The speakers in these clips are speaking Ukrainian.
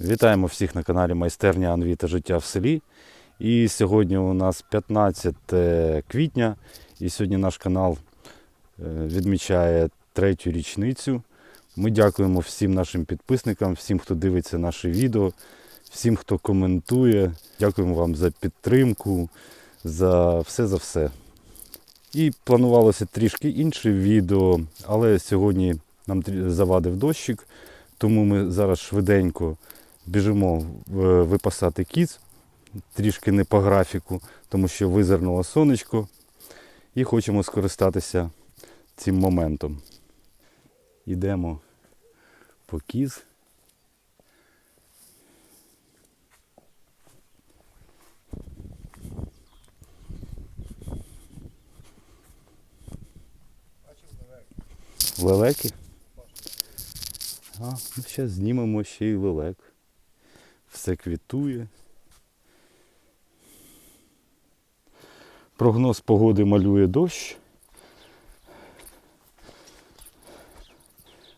Вітаємо всіх на каналі Майстерня Анві та життя в селі. І сьогодні у нас 15 квітня, і сьогодні наш канал е, відмічає третю річницю. Ми дякуємо всім нашим підписникам, всім, хто дивиться наші відео, всім, хто коментує. Дякуємо вам за підтримку, за все за все. І планувалося трішки інше відео, але сьогодні нам завадив дощик, тому ми зараз швиденько біжимо е, випасати кіз, трішки не по графіку, тому що визирнуло сонечко, і хочемо скористатися цим моментом. Йдемо по кіз. Лелеки? А, ну зараз знімемо ще й лелек. Все квітує. Прогноз погоди малює дощ.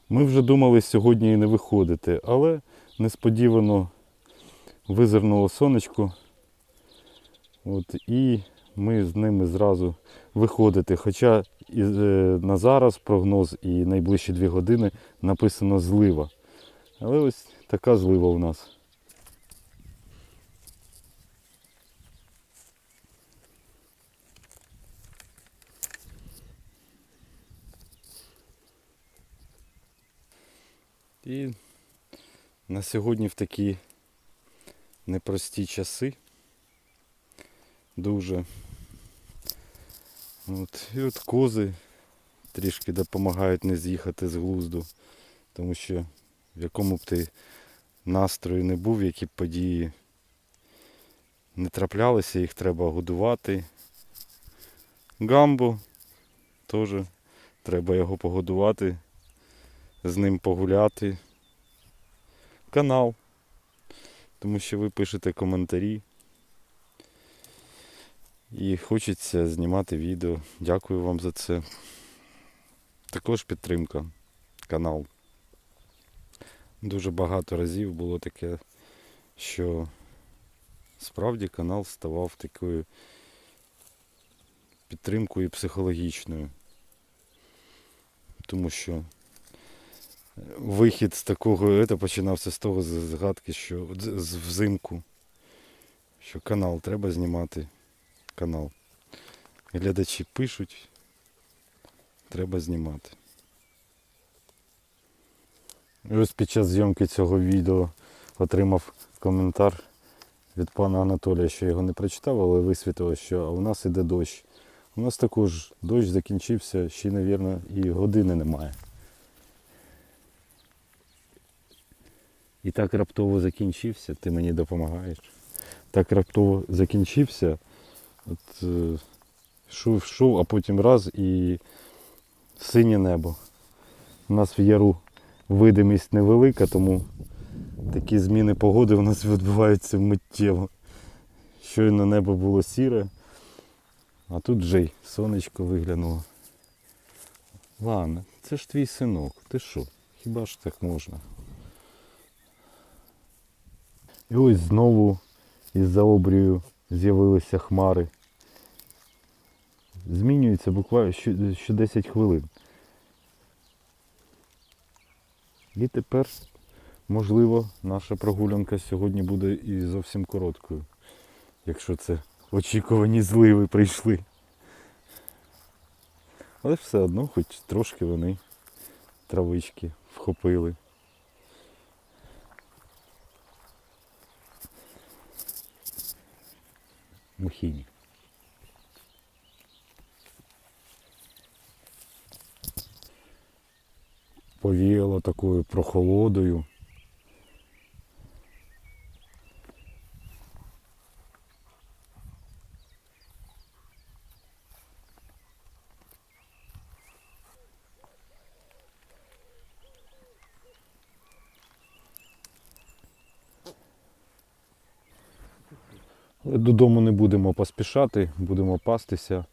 Ми вже думали сьогодні і не виходити, але несподівано визирнуло сонечко. От, і ми з ними зразу виходити. Хоча і, е, на зараз прогноз і найближчі дві години написано злива. Але ось така злива у нас. І на сьогодні в такі непрості часи. Дуже. От. І от кози трішки допомагають не з'їхати з глузду. Тому що в якому б ти настрої не був, які б події не траплялися, їх треба годувати. Гамбо теж треба його погодувати, з ним погуляти. Канал. Тому що ви пишете коментарі. І хочеться знімати відео. Дякую вам за це. Також підтримка канал. Дуже багато разів було таке, що справді канал ставав такою підтримкою психологічною. Тому що вихід з такого це починався з того згадки, що з- взимку, що канал треба знімати. Канал. Глядачі пишуть, треба знімати. І ось під час зйомки цього відео отримав коментар від пана Анатолія, що його не прочитав, але висвітило, що у нас іде дощ. У нас також дощ закінчився, ще, мабуть, і години немає. І так раптово закінчився, ти мені допомагаєш. Так раптово закінчився. От, е, йшов, йшов, а потім раз і синє небо. У нас в яру видимість невелика, тому такі зміни погоди у нас відбуваються миттєво. Щойно небо було сіре, а тут вже й сонечко виглянуло. Ладно, це ж твій синок, ти що? Хіба ж так можна? І ось знову із-за обрію з'явилися хмари. Змінюється буквально що, що 10 хвилин. І тепер, можливо, наша прогулянка сьогодні буде і зовсім короткою, якщо це очікувані зливи прийшли. Але все одно, хоч трошки вони травички вхопили. Мухіні. Повіяло такою прохолодою. Додому не будемо поспішати, будемо пастися,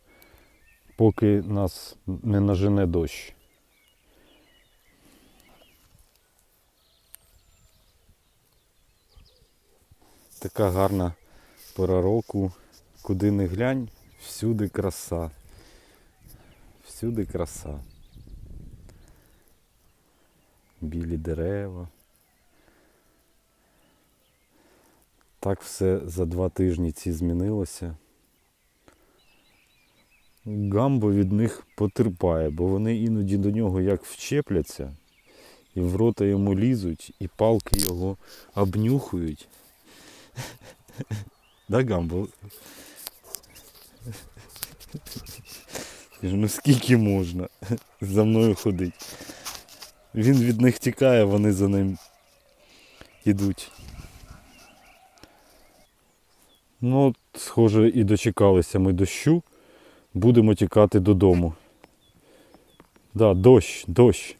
поки нас не нажене дощ. така гарна пора року. Куди не глянь, всюди краса. Всюди краса. Білі дерева. Так все за два тижні ці змінилося. Гамбо від них потерпає, бо вони іноді до нього як вчепляться, і в рота йому лізуть, і палки його обнюхують. Да, Гамбо? Ну скільки можна за мною ходить. Він від них тікає, вони за ним йдуть. Ну, от, схоже, і дочекалися ми дощу. Будемо тікати додому. Да, дощ, дощ.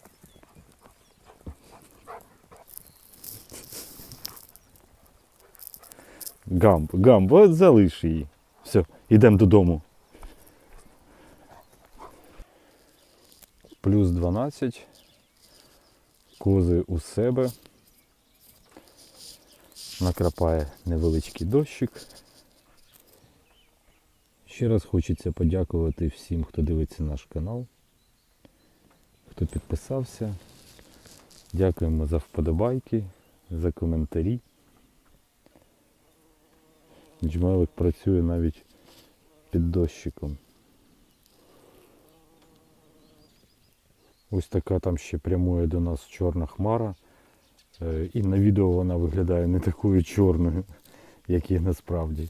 Гамб, гамб, от залиш її. Все, йдемо додому. Плюс 12. Кози у себе. Накрапає невеличкий дощик. Ще раз хочеться подякувати всім, хто дивиться наш канал, хто підписався. Дякуємо за вподобайки, за коментарі. Джмелик працює навіть під дощиком. Ось така там ще прямує до нас чорна хмара. Е, І на відео вона виглядає не такою чорною, як є насправді.